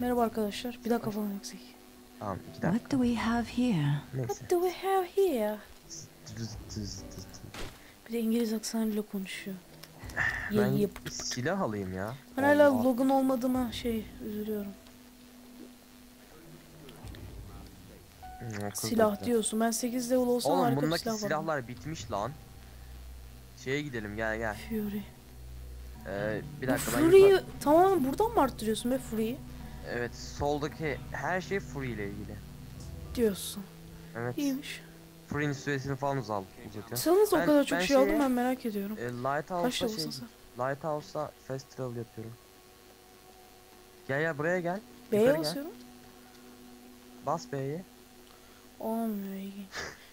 Merhaba arkadaşlar. Bir dakika falan eksik. Tamam iki dakika. What do we have here? Neyse. What do we have here? Bir de İngiliz aksanıyla konuşuyor. Ben silah alayım ya. Ben hala logon olmadığıma şey üzülüyorum. Hmm, Silah diyorsun. Ben 8 level olsam Oğlum harika bir silah var. silahlar bitmiş lan. Şeye gidelim gel gel. Fury. Ee, bir dakika ben Fury'yi yukarı- tamamen buradan mı arttırıyorsun be Fury'yi? Evet soldaki her şey Fury ile ilgili. Diyorsun. Evet. İyiymiş. Fury'nin süresini falan uzal uzatıyor. Sanız o Ben- kadar çok ben şey aldım şeye- ben merak ediyorum. Ee, Kaç Lighthouse'da level'sın şey, sen? Fast travel yapıyorum. Gel gel buraya gel. B'ye yukarı gel. basıyorum. Bas B'ye. Olmuyor ilginç.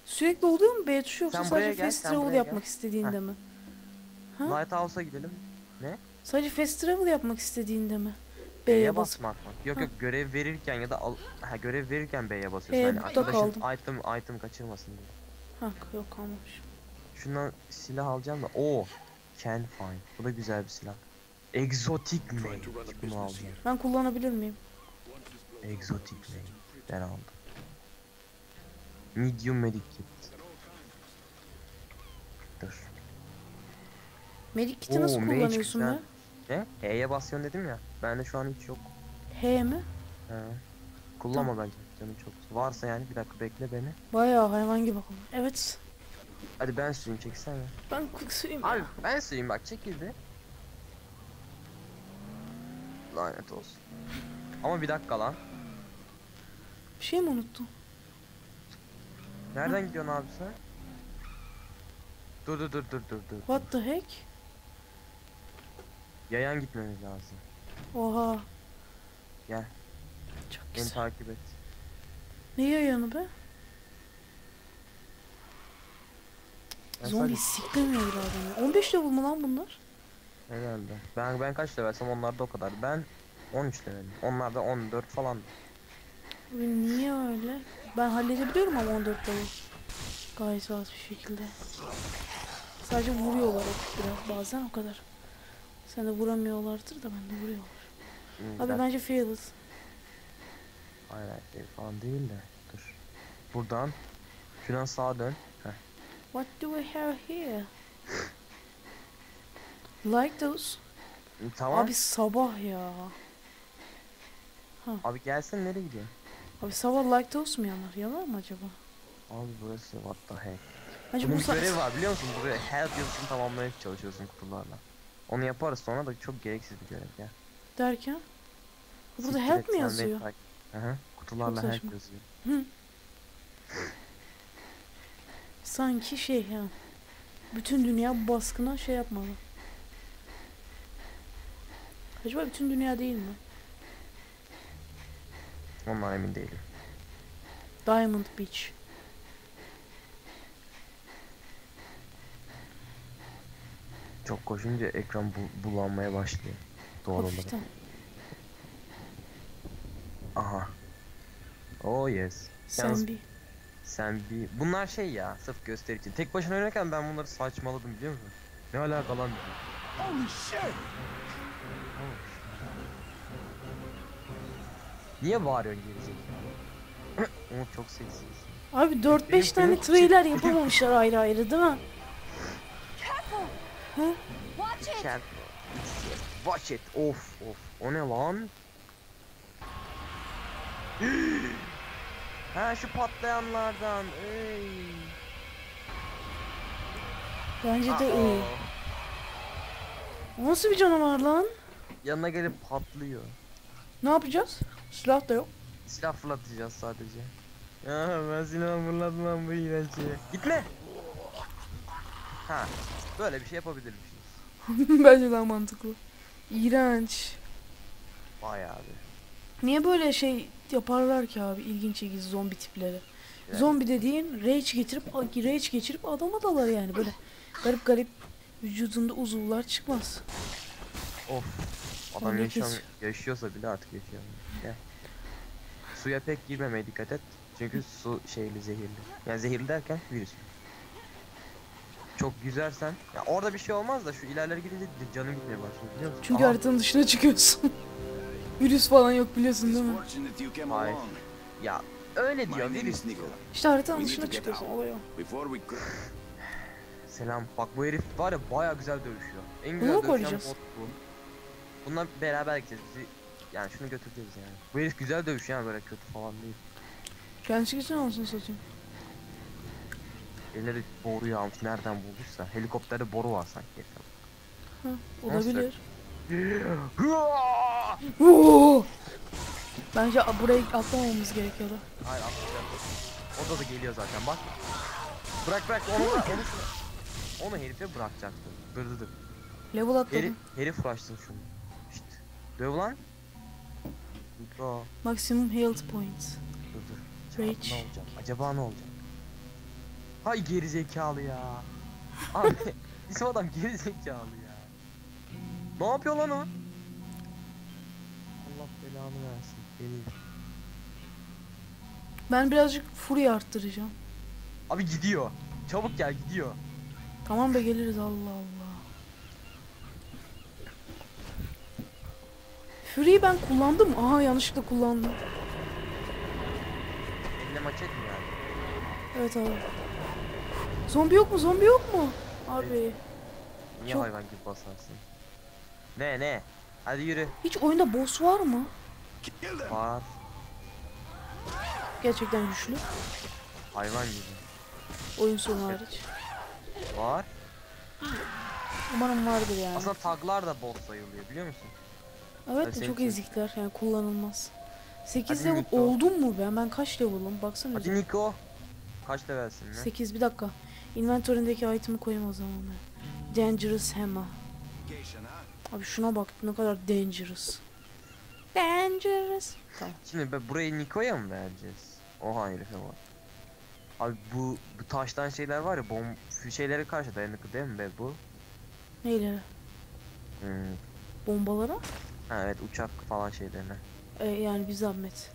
Sürekli oluyor mu B tuşu yoksa Sen buraya sadece gel, fast sen travel buraya yapmak istediğinde mi? Ha? Lighthouse'a gidelim. Sadece fast travel yapmak istediğinde mi? B'ye B'ye bas. basmak mı? Yok Ha. yok görev verirken ya da al ha, görev verirken B'ye basıyorsun. Ee, hani arkadaşın kaldım. item item kaçırmasın diye. Ha yok kalmamış. Şundan silah alacağım da. Oo. Can find. Bu da güzel bir silah. Exotic Mage. Bunu alacağım. Ben kullanabilir miyim? Exotic Mage. Ben aldım. Medium Medic Kit. Dur. Medic kit'i Oo, nasıl kullanıyorsun be? Ne? H'ye basıyorsun dedim ya. Bende şu an hiç yok. H mi? He. Kullanma bence. Canım çok. Varsa yani bir dakika bekle beni. Bayağı hayvan gibi kullan. Evet. Hadi ben süreyim çeksene. Ben süreyim Abi ben süreyim bak çekildi. Lanet olsun. Ama bir dakika lan. Bir şey mi unuttum? Nereden gidiyorsun abi sen? Dur dur dur dur dur dur. What the heck? Yayan gitmemiz lazım. Oha. Gel. Çok Beni güzel. takip et. Ne yayanı be? Ben Zombi sadece- bir adam ya. 15 level mı lan bunlar? Herhalde. Ben ben kaç levelsem onlar da o kadar. Ben 13 levelim. Onlar da 14 falan. Niye öyle? Ben halledebiliyorum ama 14 level. Gayet rahat bir şekilde. Sadece vuruyorlar o biraz bazen o kadar. Sen de vuramıyorlardır da ben de vuruyorlar. Hmm, Abi ben- bence fearless. Hayır hayır falan değil de. Dur. Buradan. Şuradan sağa dön. Heh. What do we have here? Like those. Tamam. Abi sabah ya. Abi gelsen nereye gidiyorsun? Abi sabah like those mu yanar? Yanar mı acaba? Abi burası what the heck. Bence Bunun bu görevi var biliyor musun? Buraya help yazısını tamamlamaya çalışıyorsun kutularla. Onu yaparız sonra da çok gereksiz bir görev ya. derken burada Siktir help mi yazıyor? Hı hı. Kutularla help yazıyor. Sanki şey ya. Bütün dünya baskına şey yapmalı. Acaba bütün dünya değil mi? Ondan emin değilim. Diamond Beach. Çok koşunca ekran bu- bulanmaya başlıyor. Doğal olarak. Aha. Oh yes. Yalnız- Sen bir. Sen bir... Bunlar şey ya sırf gösteri için. Tek başına oynarken ben bunları saçmaladım biliyor musun? Ne alaka lan. Holy shit! Niye bağırıyorsun gerizekalı? Umut çok seksisin. Abi 4-5 Benim- tane trailer yapamamışlar ayrı ayrı değil mi? Watch it! Kel- Watch it. Of of. O ne lan? ha şu patlayanlardan. Ey. Bence de iyi. Nasıl bir canavar lan? Yanına gelip patlıyor. Ne yapacağız? Silah da yok. Silah fırlatacağız sadece. Ya ben silah fırlatmam bu iğrenç. Gitme. Ha. Böyle bir şey yapabilirmişiz. Bence daha mantıklı. İğrenç. Bayağı bir. Niye böyle şey yaparlar ki abi ilginç ilginç zombi tipleri? Evet. Zombi dediğin rage getirip rage geçirip adama dalar yani böyle garip garip vücudunda uzuvlar çıkmaz. Of. Adam yaşam, yaşıyorsa bile artık yaşıyor. Gel. Suya pek girmemeye dikkat et. Çünkü su şeyli zehirli. Yani zehirli derken virüs. Çok yüzersen. Ya orada bir şey olmaz da şu ilerlere gidince canım gitmeye başlıyor biliyor musun? Çünkü Aha, haritanın dışına çıkıyorsun. Virüs falan yok biliyorsun değil mi? Hayır. Ya öyle diyor virüs. İşte haritanın dışına çıkıyorsun olay o. Selam. Bak bu herif var ya baya güzel dövüşüyor. En Bunu güzel mu dövüşen koruyacağız? bot bu. Bununla beraber gideceğiz. Bizi, yani şunu götüreceğiz yani. Bu herif güzel dövüşüyor yani böyle kötü falan değil. Kendisi geçen olsun satayım. Eline de boru almış nereden bulduysa. Helikopterde boru var sanki. Hı, olabilir. Bence buraya atlamamamız gerekiyordu. Hayır atlayacağım. O da geliyor zaten bak. Bırak bırak onu bırak onu şuna. Onu herife bırakacaktım. Dur. Level atladım. Herif, herif uğraştın şunu. İşte. Döv lan. Mikro. Maximum health points. Dur dur. Rage. ne olacak? Acaba ne olacak? Hay geri zekalı ya. Abi bizim adam geri zekalı ya. Ne yapıyor lan o? Allah belanı versin. Herif. Ben birazcık fury arttıracağım. Abi gidiyor. Çabuk gel gidiyor. Tamam be geliriz Allah Allah. Fury'yi ben kullandım. Aha yanlışlıkla kullandım. Eline maçet mi yani? Evet abi. Zombi yok mu? Zombi yok mu? Abi. Niye Çok- hayvan gibi basarsın? Ne ne? Hadi yürü. Hiç oyunda boss var mı? Var. Gerçekten güçlü. Hayvan gibi. Oyun sonu hariç. Var. Umarım vardır yani. Aslında taglar da bot sayılıyor biliyor musun? evet hadi çok ezikler yani kullanılmaz. 8 Hadi level Niko. oldum mu ben? Ben kaç level'ım? Baksana. Hadi Niko. Kaç levelsin lan? 8 bir dakika. Inventory'ndeki item'ı koyayım o zaman ben. Dangerous Hammer. Abi şuna bak ne kadar dangerous. Dangerous. Tamam. Şimdi be burayı Niko'ya mı vereceğiz? Oha herife var. Abi bu bu taştan şeyler var ya bom şu şeylere karşı dayanıklı değil mi be bu? Neyle? Hmm. Bombalara? Ha, evet uçak falan şeylerine. Ee, yani bir zahmet.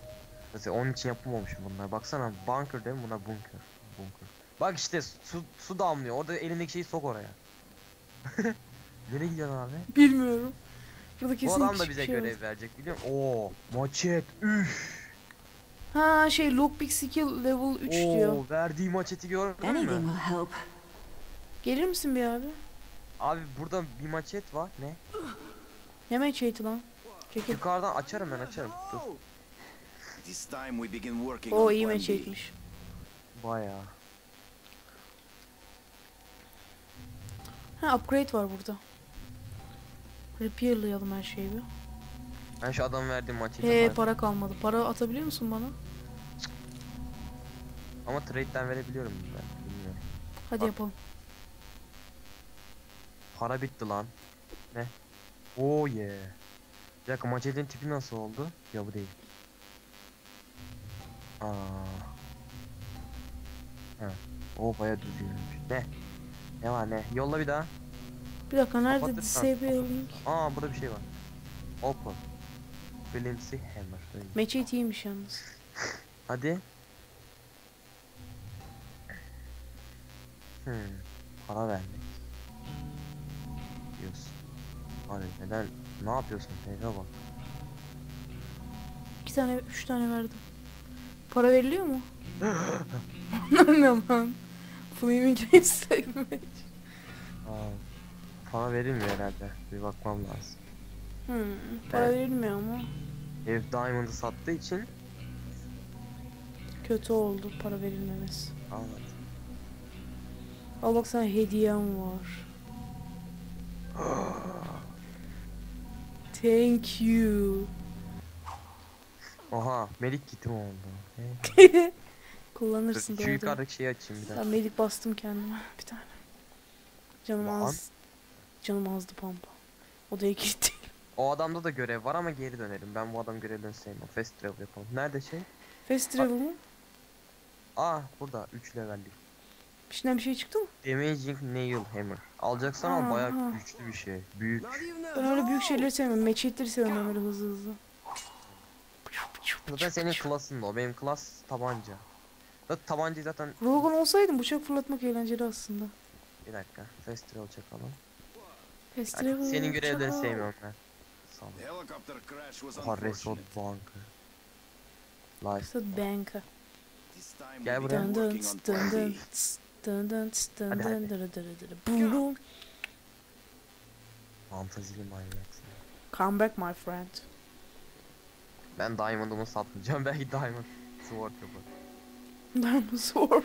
Mesela onun için yapılmamış bunlar. Baksana bunker değil mi buna bunker. Bunker. Bak işte su su damlıyor. Orada elindeki şeyi sok oraya. Nereye gidiyorsun abi? Bilmiyorum. Burada Bu kesin adam da bize şey görev verecek biliyor musun? Oo, maçet. Üf. Ha şey lockpick skill level 3 diyor. Oo, verdiği maçeti gördün mü? will help. Gelir misin bir abi? Abi burada bir maçet var. Ne? Ne meçheydi lan? Çekil. Yukarıdan açarım ben açarım. Dur. It is time we begin working O on iyi meçheymiş. Bayağı. Ha upgrade var burada. Repairlayalım her şeyi bir. Ben şu adam verdiğim maçeti He var. para kalmadı. Para atabiliyor musun bana? Ama trade'den verebiliyorum ben. Bilmiyorum. Hadi Bak. yapalım. Para bitti lan. Ne? Oo yeah. Bir dakika maçetin tipi nasıl oldu? Ya bu değil. Aa. Ha. O baya düzgünmüş. Ne? Ne var ne? Yolla bir daha. Bir dakika nerede Kapatırsan. disabling? Aa burada bir şey var. Open. Flimsy hammer. Meçheyt iyiymiş yalnız. Hadi. Hmm. Para vermek. Diyorsun. Abi neden? Ne yapıyorsun? Herife bak. İki tane, üç tane verdim. Para veriliyor mu? ne lan? Flaming Savage. Aa, para verilmiyor herhalde. Bir bakmam lazım. Hmm, para Evet. verilmiyor ama. Herif Diamond'ı sattığı için Kötü oldu para verilmemesi. anlat. Al bak sana hediyem var. Thank you. Oha, melik kitim oldu. Kullanırsın Şu doğru. yukarıdaki şeyi açayım bir Ben dakika. medik bastım kendime bir tane. Canım Lan. az. Canım azdı pampa. Odaya gitti. O adamda da görev var ama geri dönelim. Ben bu adam görevlerini sevmem. Fast travel yapalım. Nerede şey? Fast travel mı? Aa burada 3 levellik. İçinden bir şey çıktı mı? Damaging Nail Hammer. Alacaksan al Aa, bayağı güçlü bir şey. Büyük. Ben öyle büyük şeyleri sevmiyorum. Meçhiyetleri seviyorum öyle hızlı hızlı. Zaten senin klasın da o. Benim klas tabanca. Zaten tabancayı zaten... Rogan olsaydım bıçak fırlatmak eğlenceli aslında. Bir dakika. Fast travel çakalım. Fast Hadi, travel. senin görevlerini sevmiyorum ben. Oha Resort. Banka. Life. Kısa banka. Gel buraya. Dın dın. Fantazili. Come back my friend. Ben Diamond'ımı satmayacağım. Belki Diamond Sword yapar. Diamond Sword.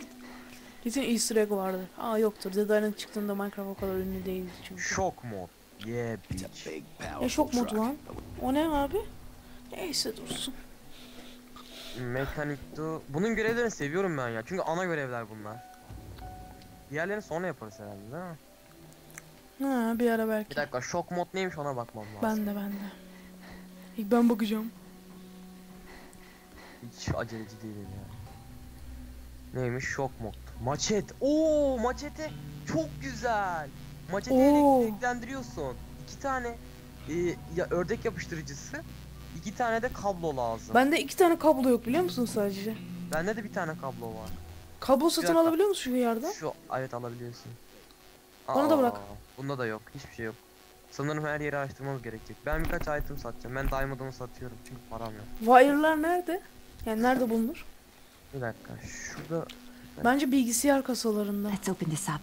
Kesin easter egg vardı. Aa yoktur. Dead Island çıktığında Minecraft o kadar ünlü değildi çünkü. Shock mod. Yeah bitch. Ne şok modu lan? O ne abi? Neyse dursun. Mekanik do. Bunun görevlerini seviyorum ben ya. Çünkü ana görevler bunlar. Diğerlerini sonra yaparız herhalde değil mi? Ha bir ara Bir belki. dakika shock mod neymiş ona bakmam lazım. Ben de ben de. İlk ben bakacağım. Hiç aceleci değilim ya. Neymiş shock mod. Maçet. Oo maçete çok güzel. Maçete elektriklendiriyorsun. İki tane e, ya ördek yapıştırıcısı. iki tane de kablo lazım. Bende iki tane kablo yok biliyor musun sadece? Bende de bir tane kablo var. Kablo satın alabiliyor musun şu yarda? Şu evet alabiliyorsun. Bana da bırak. Bunda da yok. Hiçbir şey yok. Sanırım her yeri araştırmamız gerekecek. Ben birkaç item satacağım. Ben diamond'ımı satıyorum çünkü param yok. Wire'lar nerede? Yani nerede bulunur? Bir dakika. Şurada Bence bilgisayar kasalarında. Let's open this up.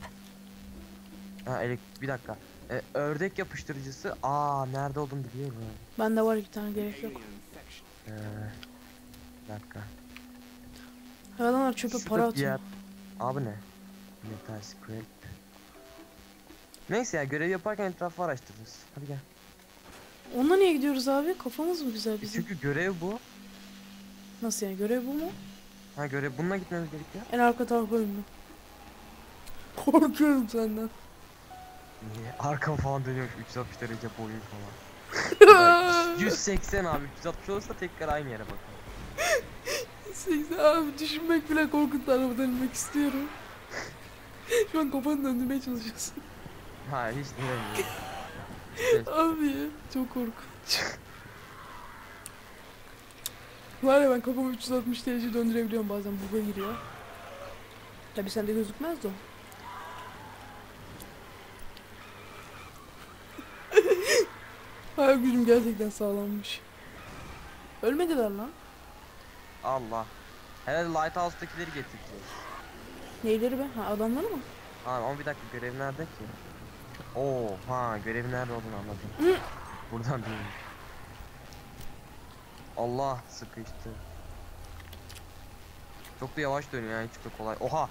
ha, elek- bir dakika. Ee, ördek yapıştırıcısı. Aa nerede olduğunu biliyorum. Bende var iki tane gerek yok. Ee, bir dakika. Hayvanlar çöpe Şurada para bir atıyor. yer- Abi ne? Metal scrap. Neyse ya görev yaparken etrafı araştırırız. Hadi gel. Onunla niye gidiyoruz abi? Kafamız mı güzel E, bizim? Çünkü görev bu. Nasıl yani görev bu mu? Ha görev bununla gitmemiz gerekiyor. En arka tarafa ünlü. Korkuyorum senden. Niye? Arkam falan dönüyormuş 360 derece boyun falan. 180 abi 360 olursa tekrar aynı yere bakalım. Seksen abi düşünmek bile korkuttu arabadan inmek istiyorum. Şu an kafanı döndürmeye çalışıyorsun. Ha hiç dinlemiyorum. Abi çok korkunç. Var ya ben kafamı 360 derece döndürebiliyorum bazen buga giriyor. Tabi sende gözükmez de o. Hayal gücüm gerçekten sağlammış. Ölmediler lan. Allah. Herhalde Lighthouse'dakileri getireceğiz. Neyleri be? Ha adamları mı? Ama bir dakika görev nerede ki? Oo ha görev nerede olduğunu anladım. Buradan değil. Allah sıkıştı. Çok da yavaş dönüyor yani çok da kolay. Oha.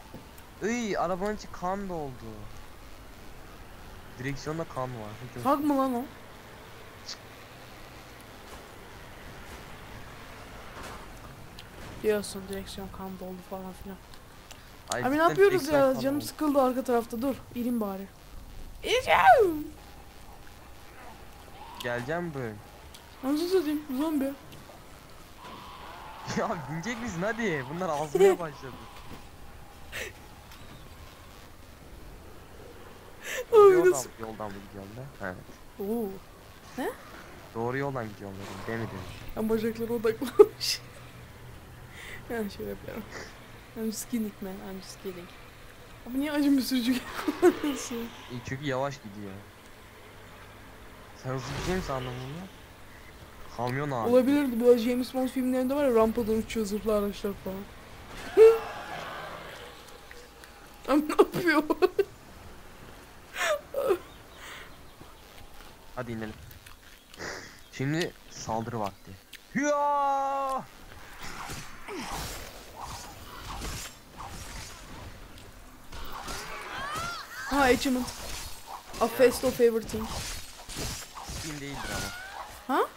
Iy arabanın içi kan doldu. Direksiyonda kan var. Hiç Hak mı lan o? Diyorsun direksiyon kan doldu falan filan. Ay, Abi ne yapıyoruz ya? Canım oldu. sıkıldı arka tarafta. Dur, ilim bari. İleceğim. Geleceğim böyle. Nasıl satayım? Zombi. ya binecek misin hadi? Bunlar azmaya başladı. Doğru yoldan, nasıl? yoldan mı gidiyorum ben? Evet. Oo. Doğru yoldan gidiyorum dedim. Demedim. Ben bacaklara odaklanmış. yani şöyle yapıyorum. I'm just kidding man. I'm just kidding. Abi niye acı bir sürücü kullanıyorsun? İyi çünkü yavaş gidiyor. Sen hızlı gidecek misin anlamında? Kamyon abi. Olabilirdi. Bu James Bond filmlerinde var ya rampadan uçuyor zırhlı araçlar falan. Abi ne yapıyor? Hadi inelim. Şimdi saldırı vakti. Hıa! ha achievement. A fest of everything. Steam değildir ama. Ha?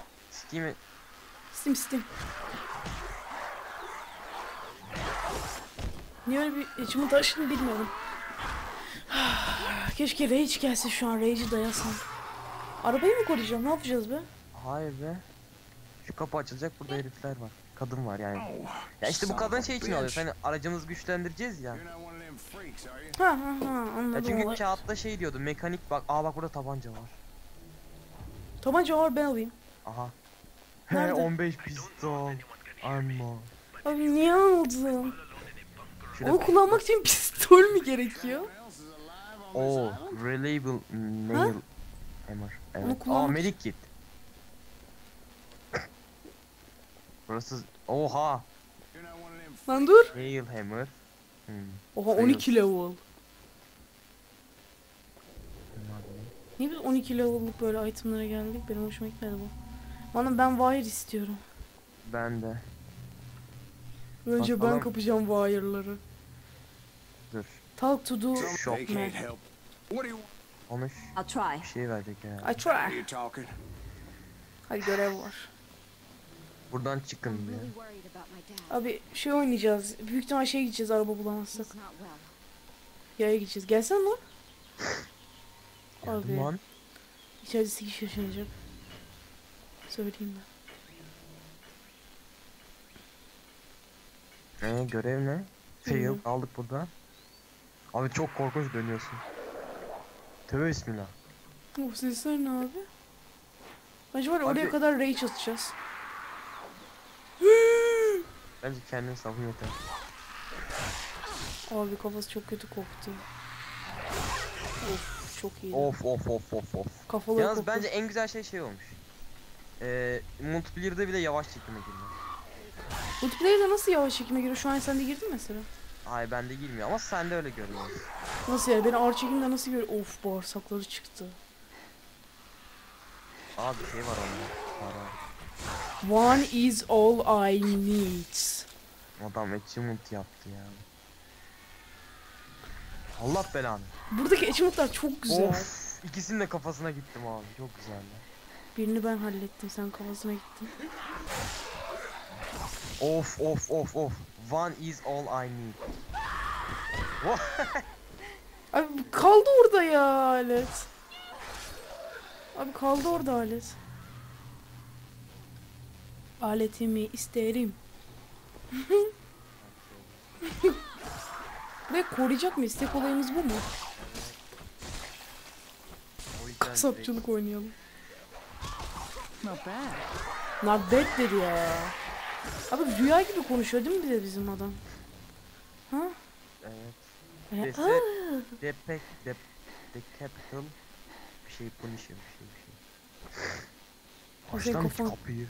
Steam Steam Steam. Niye öyle bir achievement açtığını bilmiyorum. Keşke Rage gelse şu an Rage'i dayasam. Arabayı mı koruyacağım? Ne yapacağız be? Hayır be. Şu kapı açılacak burada herifler var. Kadın var yani. Ya işte bu kadın şey için alıyor. Hani aracımızı güçlendireceğiz ya. Ha ha ha Ya anladım. çünkü olay. kağıtta şey diyordu. Mekanik bak. Aa bak burada tabanca var. Tabanca var ben alayım. Aha. He 15 piston. Arma. Abi niye aldın? Onu kullanmak için pistol mü gerekiyor? Oo, reliable nail hammer. Evet. Aa medik kit. Burası oha. Lan dur. Hailhammer. Hmm. Oha 12 level. Niye biz 12 level'lık böyle itemlara geldik? Benim hoşuma gitmedi bu. Bana ben wire istiyorum. Ben de. Önce ben Bakalım. kapacağım wire'ları. Dur. Talk to do. They man. can't help. What do you Konuş. I'll try. Bir şey verecek ya. I Are try. you talking? Hadi görev var. Buradan çıkın dad. Abi şey oynayacağız. Büyük ihtimal şey gideceğiz araba bulamazsak. Yaya gideceğiz. Gelsene lan. Abi. lan. İçerisi kişi yaşayacak. Söyleyeyim ben. Ee, görev ne? Fail Bilmiyorum. aldık burada. Abi çok korkunç dönüyorsun. Tövbe bismillah. Bu sesler ne abi? Var ya oraya Abi- kadar rage atacağız. Bence kendini savun yeter. Abi kafası çok kötü koktu. Of çok iyi. Of of of of of. Kafaları Yalnız koktu. bence en güzel şey şey olmuş. Ee, multiplayer'da bile yavaş çekime girme. Multiplayer'da nasıl yavaş çekime giriyor? Şu an sen de girdin mesela. Ay bende girmiyor ama sende öyle görünüyor. Nasıl yani? Beni ağır çekimde nasıl görüyor? Of bağırsakları çıktı. Aa bir şey var onda. Para. One is all I need. Adam achievement yaptı ya. Allah belanı. Buradaki achievement'lar çok güzel. Of. İkisinin de kafasına gittim abi. Çok güzeldi. Birini ben hallettim. Sen kafasına gittin. Of of of of. One is all I need. Abi kaldı orada ya alet. Abi kaldı orada alet. Aletimi isterim. Burayı koruyacak mı? İstek olayımız bu mu? Kasapçılık oynayalım. Not bad. Not bad dedi ya. Abi rüya gibi konuşuyor değil mi bir de bizim adam? Ha? Evet. Ya, Neyse. aa! Depek, dep, the capital bir şey punisher bir şey bir şey. Lan kafan- kapıyı.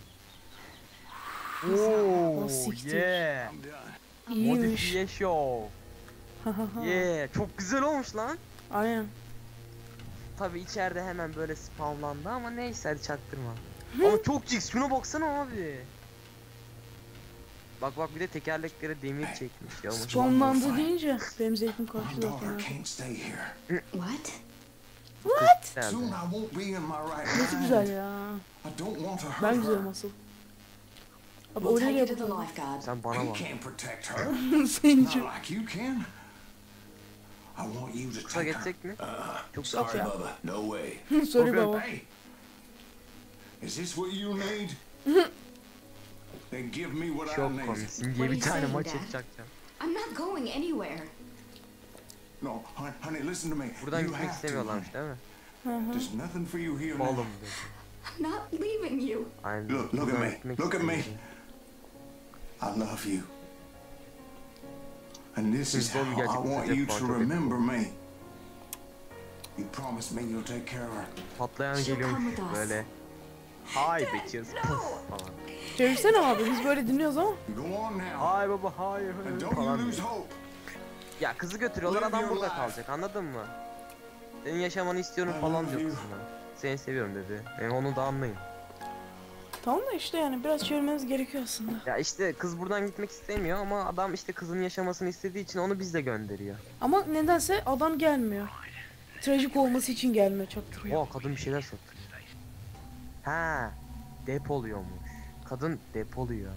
O Oo, siktir. yeah. İyiymiş. Modifiye show. Yeah, çok güzel olmuş lan. Aynen. Tabi içeride hemen böyle spamlandı ama neyse hadi çaktırma. Ama çok cix şuna baksana abi. Bak bak bir de tekerleklere demir çekmiş ya. Spamlandı deyince benim zevkim here. What? Right Nasıl güzel ya. Ben güzelim asıl. Abi yapalım. lifeguard. Sen bana bak. you can. I want you to Kısa take her. geçsek mi? Çok Sorry, no way. Sorry baba. İs this what you need? then give me what I Çok need. komiksin diye bir tane maç Dad? açacaktım. I'm not going anywhere. No, hon- honey, listen to me. Buradan you gitmek have to. istemiyorlarmış değil mi? There's nothing for you here Balım dedi. I'm not leaving you. Aynen. Look, look at me, look at me. I love you. And this is how I want you to remember me. You promised me you'll take care of her. Patlayan geliyormuş böyle. Hi bitches. Puf falan. Çevirsene abi biz böyle dinliyoruz ama. Hi baba don't falan. diyor. Ya kızı götürüyorlar adam burada kalacak anladın mı? Senin yaşamanı istiyorum falan diyor kızına. Seni seviyorum dedi. Yani onu da anlayın. Tamam da işte yani biraz çevirmemiz gerekiyor aslında. Ya işte kız buradan gitmek istemiyor ama adam işte kızın yaşamasını istediği için onu biz de gönderiyor. Ama nedense adam gelmiyor. Trajik olması için gelmiyor çaktırıyor. O kadın bir şeyler satıyor. Ha, depoluyormuş. Kadın depoluyor.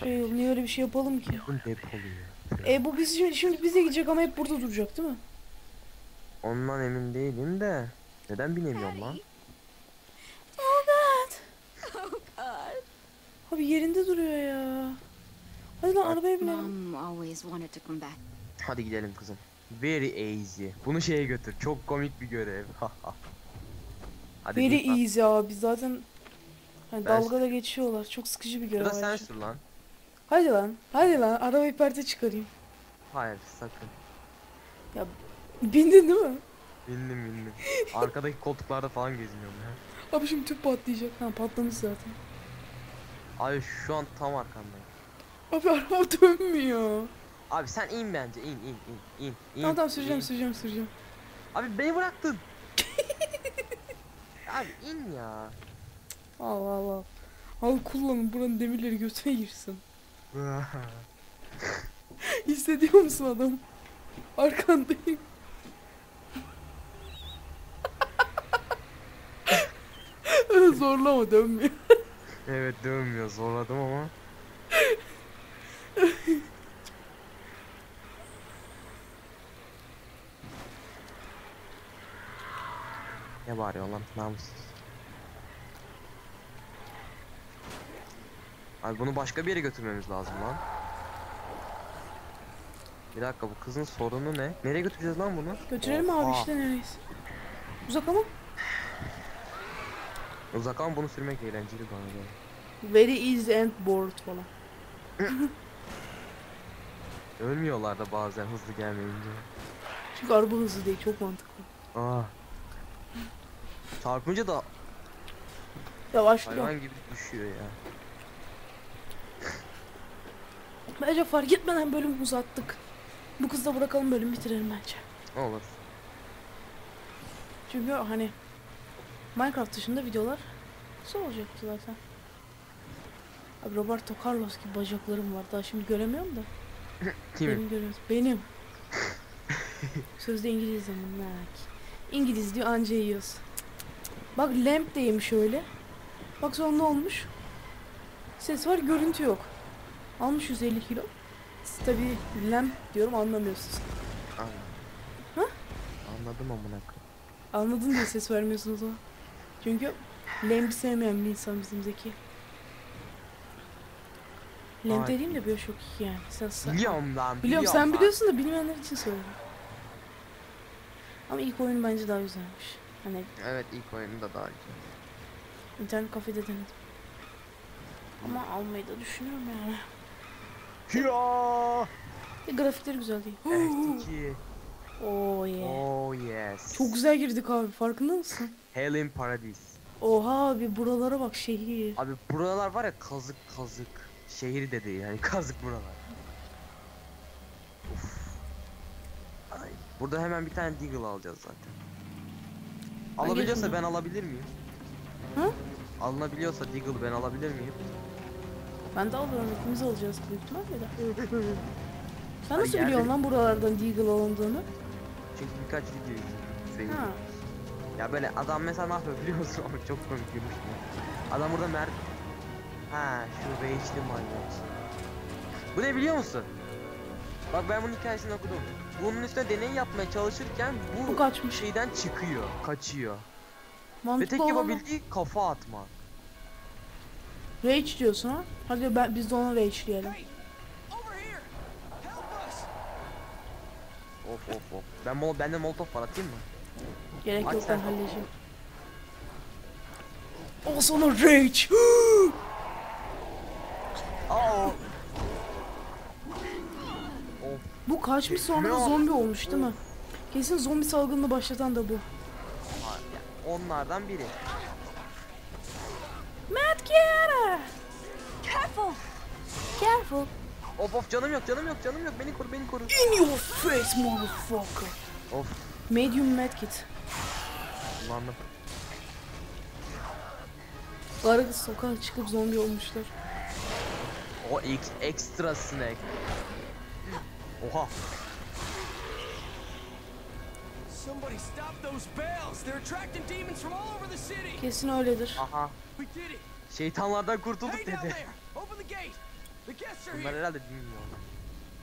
Şey, niye öyle bir şey yapalım ki? Kadın depoluyor. E bu biz şimdi, şimdi bize gidecek ama hep burada duracak değil mi? Ondan emin değilim de. Neden binemiyorum lan? Oh god. Oh God. Abi yerinde duruyor ya. Hadi lan arabaya binelim. Mom always wanted to come back. Hadi gidelim kızım. Very easy. Bunu şeye götür. Çok komik bir görev. Hadi Very git lan. easy abi zaten hani Ben- dalgada geçiyorlar. Çok sıkıcı bir Ya görev. da sen ayrıca. sür lan. Hadi lan. Hadi lan arabayı perte çıkarayım. Hayır sakın. Bindin değil mi? Bindim bindim. Arkadaki koltuklarda falan geziniyorum ya. Abi şimdi tüp patlayacak. Ha patlamış zaten. Abi şu an tam arkandayım. Abi araba dönmüyor. Abi sen in bence in in in in in. Tamam tamam süreceğim in. süreceğim süreceğim. Abi beni bıraktın. Abi in ya. Al al al. Al kullanın buranın demirleri götüne girsin. Hissediyor musun adam? Arkandayım. Zorlama dönmüyor. evet dönmüyor zorladım ama. Ne bağırıyor lan namussuz. Abi bunu başka bir yere götürmemiz lazım lan. Bir dakika bu kızın sorunu ne? Nereye götüreceğiz lan bunu? Götürelim abi Oha. işte nereyiz. Uzak ama. Uzak ama bunu sürmek eğlenceli bana göre. Very easy and bored falan. Ölmüyorlar da bazen hızlı gelmeyince. Çünkü araba hızlı değil çok mantıklı. Aa. Çarpınca da Yavaşlıyor. hayvan gibi düşüyor ya. Bence fark etmeden bölüm uzattık. Bu kızı da bırakalım bölüm bitirelim bence. Olur. Çünkü hani Minecraft dışında videolar kısa olacaktı zaten. Abi Roberto Carlos gibi bacaklarım var. Daha şimdi göremiyorum da. Kimin? Benim görüyoruz. Benim. Sözde İngilizce bunlar. İngiliz diyor anca yiyoruz. Bak lamp de yemiş öyle. Bak sonra ne olmuş? Ses var görüntü yok. Almış 150 kilo. Siz tabi lamp diyorum anlamıyorsunuz. Anladım. Ha? Anladım amına. Anladın diye ses vermiyorsunuz o. Çünkü Lamp'i sevmeyen bir insan bizim Zeki. Lamp Ay. dediğim de Bioshock 2 yani. Sen, sen, Biliyorum lan. Biliyorum sen biliyorsun da bilmeyenler için söylüyorum. Ama ilk oyun bence daha güzelmiş. Hani Evet ilk oyunu da daha güzel. internet kafede denedim. Ama almayı da düşünüyorum yani. Ya. E, grafikleri güzel değil. F2. oh yeah. Oh yes. Çok güzel girdik abi farkında mısın? Hell in Paradise. Oha abi buralara bak şehir. Abi buralar var ya kazık kazık. Şehir de değil yani kazık buralar. Uf. Ay. Burada hemen bir tane Deagle alacağız zaten. Alabiliyorsa ben alabilir miyim? Hı? Alınabiliyorsa Deagle ben alabilir miyim? Ben de alıyorum ikimiz alacağız büyük ihtimalle de. Sen Ay, nasıl yerde- biliyorsun lan buralardan Deagle alındığını? Çünkü birkaç video izledim. Ha. Ya böyle adam mesela ne yapıyor biliyor musun? Çok komik gülmüştüm. Adam burada mer... Ha şu rage'li manyak. Bu ne biliyor musun? Bak ben bunun hikayesini okudum. Bunun üstüne deney yapmaya çalışırken bu, Bu kaçmış. şeyden çıkıyor, kaçıyor. Ve Mantıklı tek olan o. yapabildiği kafa atmak. Rage diyorsun ha? Hadi ben, biz de ona rage diyelim. Of of of. Ben mol bende molotof var atayım mı? Gerek Aç yok sen ben kapıyı. halledeceğim. O sana rage. Aa. Bu kaçmış sonra da zombi olmuş değil mi? Kesin zombi salgınını başlatan da bu. Onlardan biri. Matt Kiara. Careful. Careful. Of of canım yok canım yok canım yok beni koru beni koru. In your face motherfucker. Of Medium medkit. kullandım. Arada sokağa çıkıp zombi olmuşlar. O X extra snack. Oha. Somebody stop those bells! They're attracting demons from all over the city! Kesin öyledir. Aha. We did it! Şeytanlardan kurtulduk dedi. Bunlar herhalde bilmiyorlar.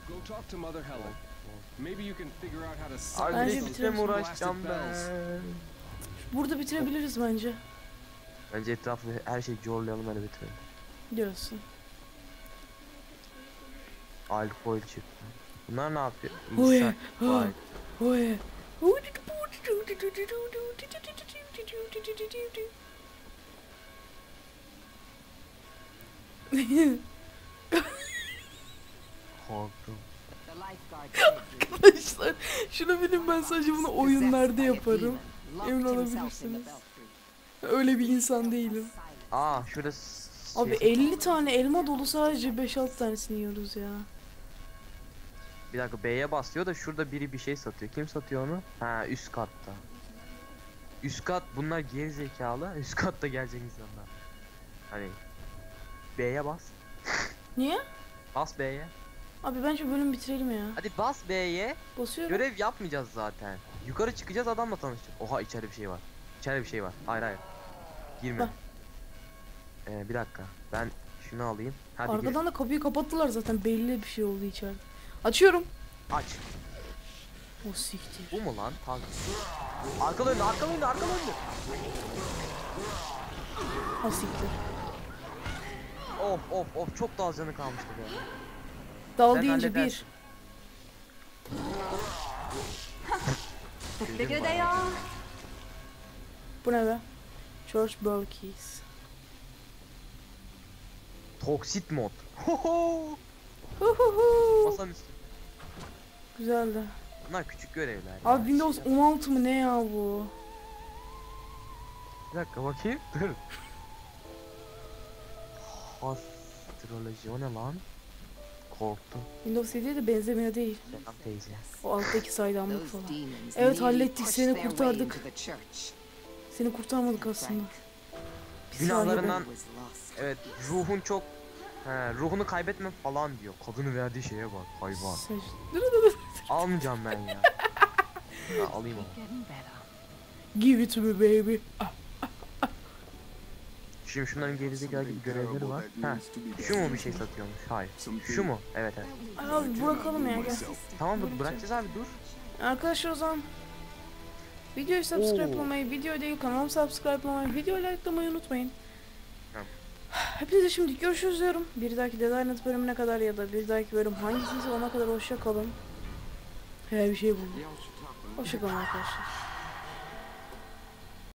Go talk to Mother Helen. Maybe you can figure out how to Bence mi uğraşacağım ben? Burada bitirebiliriz bence. Bence etrafı her şeyi corlayalım öyle bitirelim. Diyorsun. Alkol çıktı. Bunlar ne yapıyor? Oy, İnsan- ha. Vay. Oy. Korktum. The lifeguard said you Arkadaşlar şunu bilin ben sadece bunu oyunlarda yaparım. Emin olabilirsiniz. Öyle bir insan değilim. Aa şurada s- Abi şey- 50 tane elma dolu sadece 5-6 tanesini yiyoruz ya. Bir dakika B'ye basıyor da şurada biri bir şey satıyor. Kim satıyor onu? Ha üst katta. Üst kat bunlar geri zekalı. Üst katta gelecek insanlar. Hani B'ye bas. Niye? Bas B'ye. Abi bence bölüm bitirelim ya. Hadi bas B'ye. Basıyorum. Görev yapmayacağız zaten. Yukarı çıkacağız adamla tanışacağız. Oha içeride bir şey var. İçeride bir şey var. Hayır hayır. Girme. Bak. Ee, bir dakika. Ben şunu alayım. Hadi gir. Arkadan da kapıyı kapattılar zaten belli bir şey oldu içeride. Açıyorum. Aç. O siktir. Bu mu lan? Tank. Arkalı önlü, arkalı önlü, arkalı önlü. Ha siktir. Of of of çok da az canı kalmıştı be. Dal Sen deyince halledersin. bir. Bigger they are. Bu ne be? Bell Keys. Toksit mod. Hoho. Huhuhu. Masanın üstü. Güzeldi. Bunlar küçük görevler. ya. Abi Windows 16 mı ne ya bu? Bir dakika bakayım. Dur. Astroloji o ne lan? Korktum. Windows 7'ye de benzemiyor değil. Selam teyze. O alttaki saydamlık falan. Evet, hallettik, seni kurtardık. Seni kurtarmadık aslında. Günahlarından evet ruhun çok He, ruhunu kaybetme falan diyor. Kadını verdiği şeye bak hayvan. sahibi. Dur dur dur. Almayacağım ben ya. ha, alayım onu. Give it to me baby. Ah, Şimdi şunların gerizekalı gibi görevleri var. Ha, şu mu bir şey satıyormuş? Hayır. Şu mu? Evet evet. Abi bırakalım ya gel. Tamam dur bırakacağız abi dur. Arkadaşlar o zaman videoyu subscribe olmayı, video değil kanalımı subscribe olmayı, videoyu likelamayı unutmayın. Hepinize şimdi görüşürüz diyorum. Bir dahaki Dead Island bölümüne kadar ya da bir dahaki bölüm hangisiyse ona kadar hoşça kalın. Her bir şey bulun. Hoşça kalın arkadaşlar.